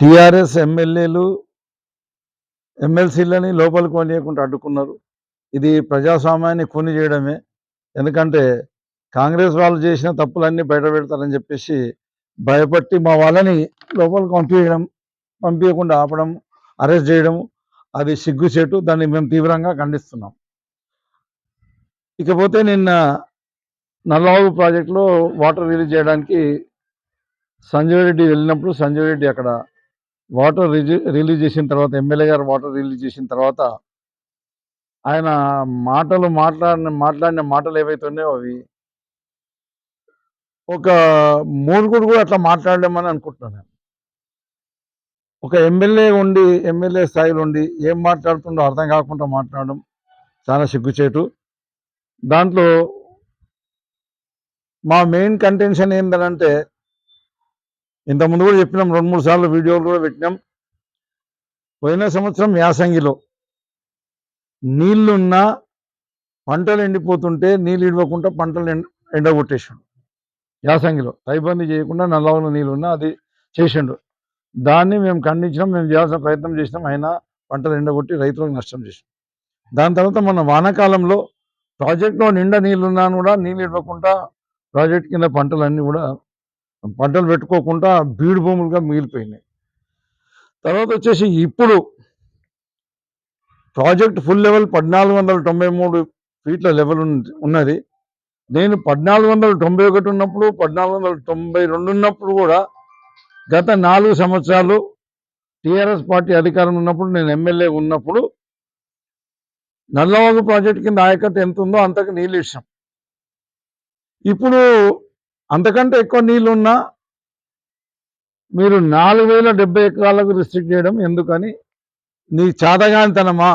TRS ఎమ్మెల్యేలు ఎమ్మెల్సీలని లోపలికి కొనియకుండా అడ్డుకున్నారు. ఇది ప్రజాస్వామ్యాన్ని కొని చేయడమే. ఎందుకంటే కాంగ్రెస్ వాళ్ళు చేసిన తప్పులన్నీ బయట పెడతారని చెప్పేసి భయపట్టి మా వాళ్ళని లోపలికి పంపించడం పంపించకుండా ఆపడం అరెస్ట్ చేయడం అది సిగ్గుచేటు. దాన్ని మేము తీవ్రంగా ఖండిస్తున్నాం. ఇకపోతే నిన్న నల్లవాగు ప్రాజెక్టులో వాటర్ రిలీజ్ చేయడానికి సంజయ్ రెడ్డి వెళ్ళినప్పుడు సంజయ్ రెడ్డి అక్కడ వాటర్ రిలీజ్ చేసిన తర్వాత ఎమ్మెల్యే గారు వాటర్ రిలీజ్ చేసిన తర్వాత ఆయన మాటలు మాట్లాడిన మాట్లాడిన మాటలు ఏవైతే ఉన్నాయో అవి ఒక మూడుగురు కూడా అట్లా మాట్లాడలేమని అనుకుంటున్నాను నేను. ఒక ఎమ్మెల్యే ఉండి ఎమ్మెల్యే స్థాయిలో ఉండి ఏం మాట్లాడుతుండో అర్థం కాకుండా మాట్లాడడం చాలా సిగ్గుచేటు దాంట్లో మా మెయిన్ కంటెన్షన్ ఏంటంటే ఇంతకుముందు కూడా చెప్పినాం రెండు మూడు సార్లు వీడియోలు కూడా పెట్టినాం. పోయిన సంవత్సరం యాసంగిలో నీళ్ళున్నా పంటలు ఎండిపోతుంటే నీళ్ళు ఇడవకుండా పంటలు ఎండ ఎండగొట్టేసిండు. యాసంగిలో తైబందీ చేయకుండా నల్లవల నీళ్ళున్నా అది చేసిండు. దాన్ని మేము ఖండించినాం మేము చేయాల్సిన ప్రయత్నం చేసినాం. అయినా పంటలు ఎండగొట్టి రైతులకు నష్టం చేసాం దాని తర్వాత మన వానాకాలంలో ప్రాజెక్టులో నిండా నీళ్ళున్నాను కూడా నీళ్ళు ఇవ్వకుండా ప్రాజెక్ట్ కింద పంటలన్నీ కూడా పంటలు పెట్టుకోకుండా బీడు భూములుగా మిగిలిపోయినాయి. తర్వాత వచ్చేసి ఇప్పుడు ప్రాజెక్ట్ ఫుల్ లెవెల్ పద్నాలుగు వందల తొంభై మూడు ఫీట్ల లెవెల్ ఉంది- ఉన్నది. నేను పద్నాలుగు వందల తొంభై ఒకటి ఉన్నప్పుడు పద్నాలుగు వందల తొంభై రెండు ఉన్నప్పుడు కూడా గత నాలుగు సంవత్సరాలు టీఆర్ఎస్ పార్టీ అధికారం ఉన్నప్పుడు నేను ఎమ్మెల్యే ఉన్నప్పుడు నల్లవాగు ప్రాజెక్ట్ కింద ఆయకట్టు ఎంత ఉందో అంతకు నీళ్ళు ఇచ్చాం. ఇప్పుడు అంతకంటే ఎక్కువ నీళ్ళున్నా మీరు నాలుగు వేల డెబ్బై ఎకరాలకు రిస్ట్రిక్ట్ చేయడం ఎందుకని? నీ చాతగానితనమా?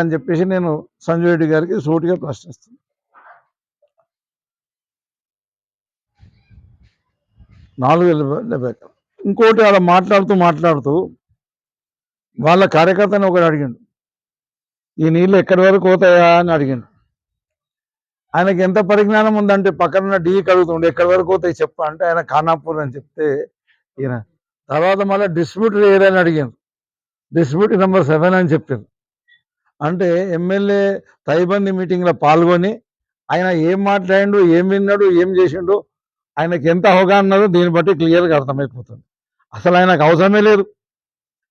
అని చెప్పేసి నేను సంజయ్ రెడ్డి గారికి సూటిగా ప్రశ్నిస్తాను నాలుగు వేల డెబ్బై ఎకరాలు ఇంకోటి అలా మాట్లాడుతూ మాట్లాడుతూ వాళ్ళ కార్యకర్తని ఒకటి అడిగిండు. ఈ నీళ్ళు ఎక్కడి వరకు పోతాయా అని అడిగిండు. ఆయనకి ఎంత పరిజ్ఞానం ఉందంటే పక్కన డీ కడుగుతుండే ఎక్కడి వరకు పోతాయి చెప్ప అంటే ఆయన ఖానాపూర్ అని చెప్తే ఈయన. తర్వాత మళ్ళీ డిస్ప్యూట్ ఏరియా అని అడిగాను నెంబర్ సెవెన్ అని చెప్పారు అంటే ఎమ్మెల్యే తైబంది మీటింగ్లో పాల్గొని ఆయన ఏం మాట్లాడిండు ఏం విన్నాడు ఏం చేసిండు ఆయనకి ఎంత అవగాహనదో దీన్ని బట్టి క్లియర్గా అర్థమైపోతుంది. అసలు ఆయనకు అవసరమే లేదు.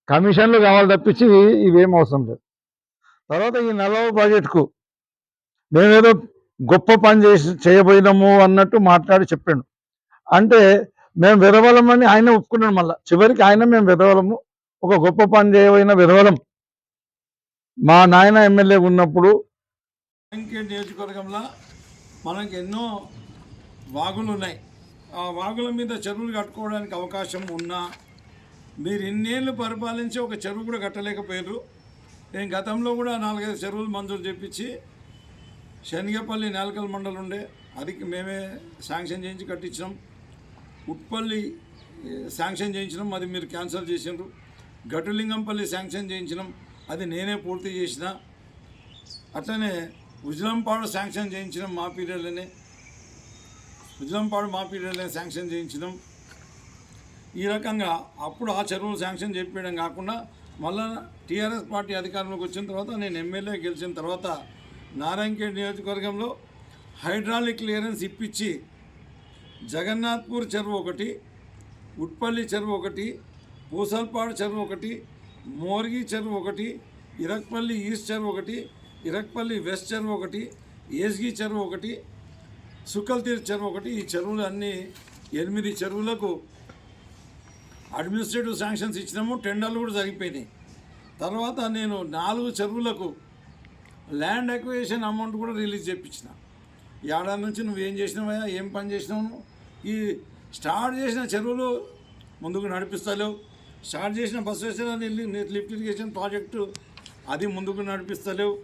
కమిషన్లు కావాలి తప్పించి ఇవేం అవసరం లేదు. తర్వాత ఈ నల్లవ ప్రాజెక్టుకు మేమేదో గొప్ప పని చేసి చేయబోయినాము అన్నట్టు మాట్లాడి చెప్పాడు. అంటే మేము విధవలమని ఆయన ఒప్పుకున్నాడు మళ్ళా. చివరికి ఆయన మేము విధవలము. ఒక గొప్ప పని చేయబోయిన విధవలం. మా నాయన ఎమ్మెల్యే ఉన్నప్పుడు నియోజకవర్గంలో మనకి ఎన్నో వాగులు ఉన్నాయి. ఆ వాగుల మీద చెరువులు కట్టుకోవడానికి అవకాశం ఉన్నా మీరు ఇన్నేళ్ళు పరిపాలించి ఒక చెరువు కూడా కట్టలేకపోయారు నేను గతంలో కూడా నాలుగైదు చెరువులు మంజూరు చేపించి శనగపల్లి నేలకల్ మండలం ఉండే అది మేమే శాంక్షన్ చేయించి కట్టించినాం. ఉట్పల్లి శాంక్షన్ చేయించినాం అది మీరు క్యాన్సల్ చేసినారు గటులింగంపల్లి శాంక్షన్ చేయించినాం అది నేనే పూర్తి చేసిన. అట్లనే ఉజ్లంపాడు శాంక్షన్ చేయించినాం మా పీరియడ్లోనే. ఉజ్లంపాడు మా పీరియడ్లోనే శాంక్షన్ చేయించినాం. ఈ రకంగా అప్పుడు ఆ చెరువులు శాంక్షన్ చేపించడం కాకుండా మళ్ళా టీఆర్ఎస్ పార్టీ అధికారంలోకి వచ్చిన తర్వాత నేను ఎమ్మెల్యే గెలిచిన తర్వాత నారాయణఖేడ్ నియోజకవర్గంలో హైడ్రాలిక్ క్లియరెన్స్ ఇప్పించి జగన్నాథ్పూర్ చెరువు ఒకటి ఉట్పల్లి చెరువు ఒకటి పూసల్పాడు చెరువు ఒకటి మోర్గి చెరువు ఒకటి ఇరక్పల్లి ఈస్ట్ చెరువు ఒకటి ఇరక్పల్లి వెస్ట్ చెరువు ఒకటి ఏజ్గి చెరువు ఒకటి సుకల్తీర్ చెరువు ఒకటి. ఈ చెరువులు అన్నీ ఎనిమిది చెరువులకు అడ్మినిస్ట్రేటివ్ శాంక్షన్స్ ఇచ్చినాము. టెండర్లు కూడా జరిగిపోయినాయి. తర్వాత నేను నాలుగు చెరువులకు ల్యాండ్ అక్విజిషన్ అమౌంట్ కూడా రిలీజ్ చేయించిన. ఏడాది నుంచి నువ్వు ఏం చేసినావా ఏం పని చేసినావు ఈ స్టార్ట్ చేసిన చెరువులు ముందుకు నడిపిస్తలేవు. స్టార్ట్ చేసిన బసవేశ్వర లిఫ్ట్ ఇరిగేషన్ ప్రాజెక్టు అది ముందుకు నడిపిస్తలేవు.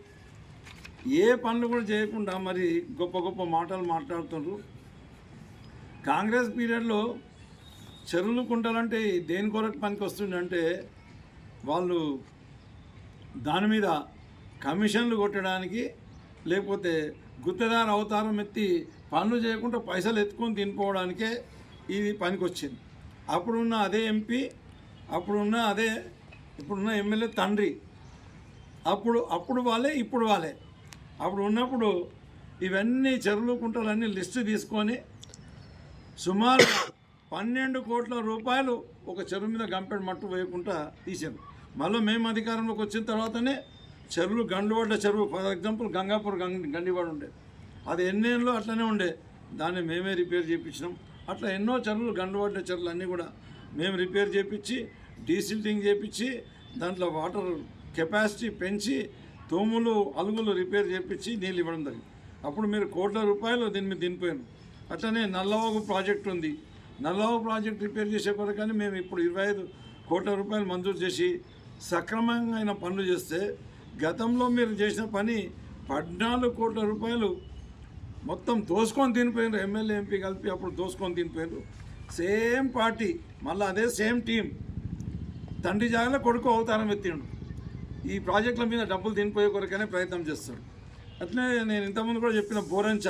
ఏ పనులు కూడా చేయకుండా మరి గొప్ప గొప్ప మాటలు మాట్లాడుతున్నారు కాంగ్రెస్ పీరియడ్లో చెరువులు కుంటాలంటే దేని కొరకు పనికి వస్తుందంటే వాళ్ళు దాని మీద కమిషన్లు కొట్టడానికి లేకపోతే గుత్తదారు అవతారం ఎత్తి పనులు చేయకుండా పైసలు ఎత్తుకొని తినిపోవడానికే ఇది పనికొచ్చింది. అప్పుడున్న అదే ఎంపీ అప్పుడున్న అదే ఇప్పుడున్న ఎమ్మెల్యే తండ్రి. అప్పుడు అప్పుడు వాళ్ళే ఇప్పుడు వాళ్ళే. అప్పుడు ఉన్నప్పుడు ఇవన్నీ చెరువులు కుంటలన్నీ లిస్టు తీసుకొని సుమారు పన్నెండు కోట్ల రూపాయలు ఒక చెరువు మీద గంపెడు మట్టు వేయకుండా తీశారు. మళ్ళీ మేము అధికారంలోకి వచ్చిన తర్వాతనే చెరువులు గండివాడ చెరువు. ఫర్ ఎగ్జాంపుల్ గంగాపూర్ గం గండివాడు ఉండే. అది ఎన్నేళ్ళు అట్లనే ఉండే. దాన్ని మేమే రిపేర్ చేయించినాం అట్లా ఎన్నో చెరువులు గండిపడ్డ చెరువులు అన్నీ కూడా మేము రిపేర్ చేయించి డీసిల్టింగ్ చేయించి దాంట్లో వాటర్ కెపాసిటీ పెంచి తోములు అలుగులు రిపేర్ చేయించి నీళ్ళు ఇవ్వడం జరిగింది. అప్పుడు మీరు కోట్ల రూపాయలు దీని మీద దినిపోయాను అట్లనే నల్లవాగు ప్రాజెక్ట్ ఉంది. నల్లవాగు ప్రాజెక్ట్ రిపేర్ చేసే కొరకని మేము ఇప్పుడు ఇరవై ఐదు కోట్ల రూపాయలు మంజూరు చేసి సక్రమంగా అయిన పనులు చేస్తే గతంలో మీరు చేసిన పని పద్నాలుగు కోట్ల రూపాయలు మొత్తం దోసుకొని తినిపోయినారు. ఎమ్మెల్యే ఎంపీ కలిపి అప్పుడు దోసుకొని తినిపోయినారు. సేమ్ పార్టీ మళ్ళీ అదే సేమ్ టీం తండ్రి జాగాలో కొడుకు అవతారం ఎత్తిండు. ఈ ప్రాజెక్టుల మీద డబ్బులు తినిపోయే కొరకనే ప్రయత్నం చేస్తాడు. అట్లే నేను ఇంతకుముందు కూడా చెప్పిన Borancha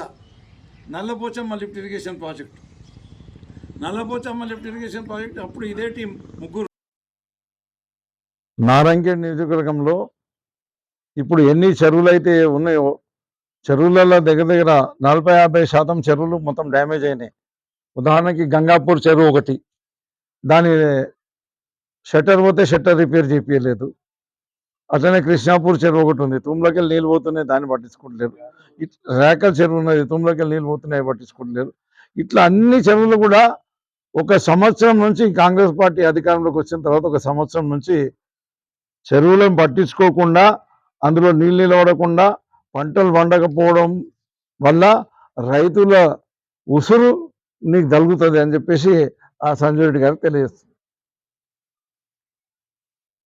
Nallapochamma lift irrigation project. Nallapochamma lift irrigation project అప్పుడు ఇదే టీం ముగ్గురు. నారాయణఖేడ్ నియోజకవర్గంలో ఇప్పుడు ఎన్ని చెరువులు అయితే ఉన్నాయో చెరువులలో దగ్గర దగ్గర నలభై యాభై శాతం చెరువులు మొత్తం డ్యామేజ్ అయినాయి. ఉదాహరణకి గంగాపూర్ చెరువు ఒకటి. దాని షట్టర్ పోతే షట్టర్ రిపేర్ చేపించలేదు అట్లనే కృష్ణాపూర్ చెరువు ఒకటి ఉంది. తుమ్లోకి నీళ్ళు పోతున్నాయి దాన్ని పట్టించుకుంటలేరు ఇట్- రేకల్ చెరువు ఉన్నది తుమ్లోకి నీళ్ళు పోతున్నాయి పట్టించుకుంటలేరు ఇట్లా అన్ని చెరువులు కూడా ఒక సంవత్సరం నుంచి కాంగ్రెస్ పార్టీ అధికారంలోకి వచ్చిన తర్వాత ఒక సంవత్సరం నుంచి చెరువులను పట్టించుకోకుండా అందులో నీళ్ళు నిలబడకుండా పంటలు పండకపోవడం వల్ల రైతుల ఉసురు నీకు తగులుతుంది అని చెప్పేసి ఆ సంజయ్ రెడ్డి గారు తెలియజేస్తుంది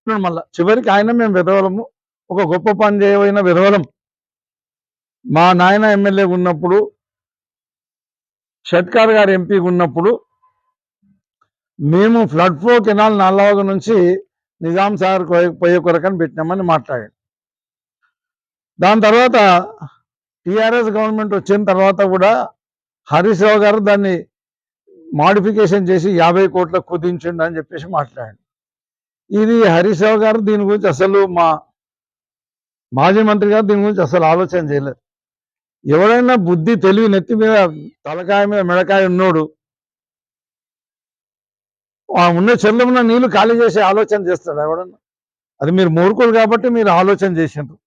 మళ్ళా చివరికి ఆయన మేము విధవలము ఒక గొప్ప పని చేయబోయిన విధవలం మా నాయన ఎమ్మెల్యే ఉన్నప్పుడు షట్కార్ గారు ఎంపీ ఉన్నప్పుడు మేము ఫ్లడ్ ఫ్లో కెనాల్ నల్లవగ నుంచి నిజాం సార్ పోయే కొరకని పెట్టినామని మాట్లాడాడు. దాని తర్వాత టిఆర్ఎస్ గవర్నమెంట్ వచ్చిన తర్వాత కూడా హరీష్ రావు గారు దాన్ని మాడిఫికేషన్ చేసి యాభై కోట్లకు కుదించండి అని చెప్పేసి మాట్లాడాడు. ఇది హరీష్ రావు గారు దీని గురించి అసలు మా మాజీ మంత్రి గారు దీని గురించి అసలు ఆలోచన చేయలేదు. ఎవరైనా బుద్ధి తెలివి నెత్తి మీద తలకాయ మీద మెడకాయ ఉన్నోడు ఆ ఉన్న చెల్లెమున నీళ్ళు ఖాళీ చేసే ఆలోచన చేస్తాడు ఎవడన్నా? అది మీరు మూర్ఖులు కాబట్టి మీరు ఆలోచన చేసిండ్రు.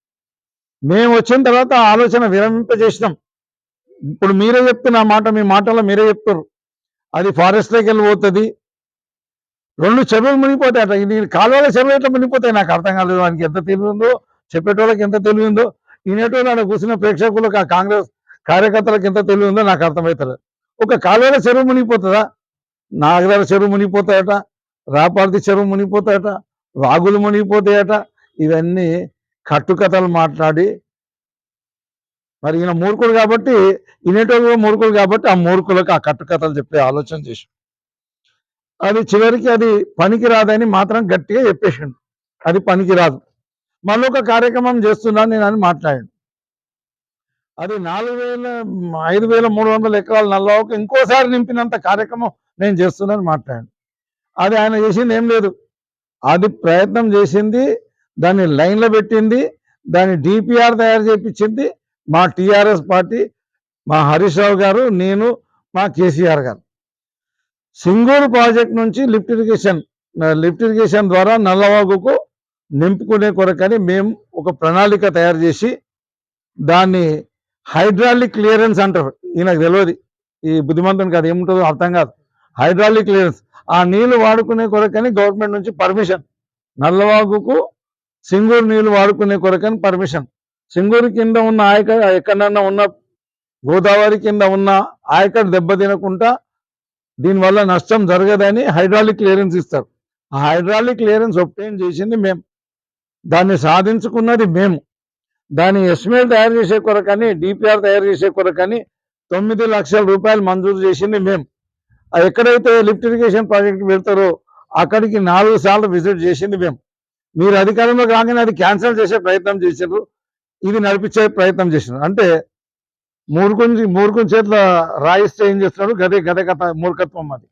మేము వచ్చిన తర్వాత ఆలోచన విరమింపజేసినాం. ఇప్పుడు మీరే చెప్తున్న మాట మీ మాటలో మీరే చెప్తారు అది ఫారెస్ట్లోకి వెళ్ళిపోతుంది రెండు చెరువులు మునిగిపోతాయట నేను కాలువల చెరువు ఎట్లా మునిగిపోతాయి నాకు అర్థం కాలేదు. దానికి ఎంత తెలివి ఉందో చెప్పేటోళ్ళకి ఎంత తెలివిందో ఈనేటోళ్ళు ఆడ కూర్చున్న ప్రేక్షకులకు ఆ కాంగ్రెస్ కార్యకర్తలకు ఎంత తెలివి ఉందో నాకు అర్థమవుతుంది ఒక కాలువల చెరువు మునిగిపోతుందా? నాగదార చెరువు మునిగిపోతాయట రాపార్తి చెరువు మునిగిపోతాయట వాగులు మునిగిపోతాయట ఇవన్నీ కట్టుకథలు మాట్లాడి మరి ఈయన మూర్ఖుడు కాబట్టి ఈనేటోళ్ళు మూర్ఖులు మూర్ఖుడు కాబట్టి ఆ మూర్ఖులకు ఆ కట్టుకథలు చెప్పే ఆలోచన చేసి అది చివరికి అది పనికి రాదని మాత్రం గట్టిగా చెప్పేసిండు. అది పనికి రాదు మళ్ళీ ఒక కార్యక్రమం చేస్తున్నాను నేను అని మాట్లాడాను అది నాలుగు వేల ఐదు వేల మూడు వందల ఎకరాలు నల్లవకు ఇంకోసారి నింపినంత కార్యక్రమం నేను చేస్తున్నాను మాట్లాడాను అది ఆయన చేసింది ఏం లేదు. అది ప్రయత్నం చేసింది దాన్ని లైన్లో పెట్టింది దాన్ని డిపిఆర్ తయారు చేయించింది మా టిఆర్ఎస్ పార్టీ మా హరీష్ రావు గారు నేను మా కేసీఆర్ గారు. సింగూరు ప్రాజెక్ట్ నుంచి లిఫ్ట్ ఇరిగేషన్ లిఫ్ట్ ఇరిగేషన్ ద్వారా నల్లవాగుకు నింపుకునే కొరకని మేము ఒక ప్రణాళిక తయారు చేసి దాన్ని హైడ్రాలిక్ క్లియరెన్స్ అంటారు. ఈయనకు తెలియదు. ఈ బుద్ధిమంతుని కాదు ఏముంటుందో అర్థం కాదు. Hydraulic clearance. ఆ నీళ్ళు వాడుకునే కొరకని గవర్నమెంట్ నుంచి పర్మిషన్. నల్లవాగుకు సింగూరు నీళ్ళు వాడుకునే కొరకని పర్మిషన్. సింగూరు కింద ఉన్న ఆయక ఎక్కడన్నా ఉన్న గోదావరి కింద ఉన్న ఆయకట్ దెబ్బతినకుండా దీనివల్ల నష్టం జరగదని హైడ్రాలిక్ క్లియరెన్స్ ఇస్తారు. ఆ హైడ్రాలిక్ క్లియరెన్స్ ఒప్టైన్ చేసింది మేము. దాన్ని సాధించుకున్నది మేము. దాని ఎస్టిమేట్ తయారు చేసే కొరకని డిపిఆర్ తయారు చేసే కొరకని తొమ్మిది లక్షల రూపాయలు మంజూరు చేసింది మేము. ఎక్కడైతే లిఫ్ట్ ఇరిగేషన్ ప్రాజెక్ట్ వెళ్తారో అక్కడికి నాలుగు సార్లు విజిట్ చేసింది మేము. మీరు అధికారంలోకి రాగానే అది క్యాన్సిల్ చేసే ప్రయత్నం చేశారు ఇది నడిపించే ప్రయత్నం చేసినారు అంటే మూర్ఖుని మూర్ఖుని చేతిలో రాయిస్తే ఏం చేస్తున్నాడు? గదే గదే కథ మూర్ఖత్వం అది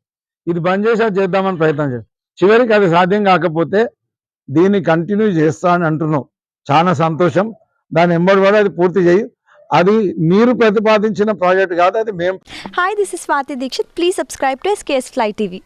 ఇది బంద్ చేసి అది చేద్దామని ప్రయత్నం చేస్తాం చివరికి అది సాధ్యం కాకపోతే దీన్ని కంటిన్యూ చేస్తా అని అంటున్నావు చాలా సంతోషం. దాని ఎంబడి కూడా అది పూర్తి చేయి. అది మీరు ప్రతిపాదించిన ప్రాజెక్ట్ కాదు అది మేము hi this is Swathi Dixit please subscribe to SKS fly TV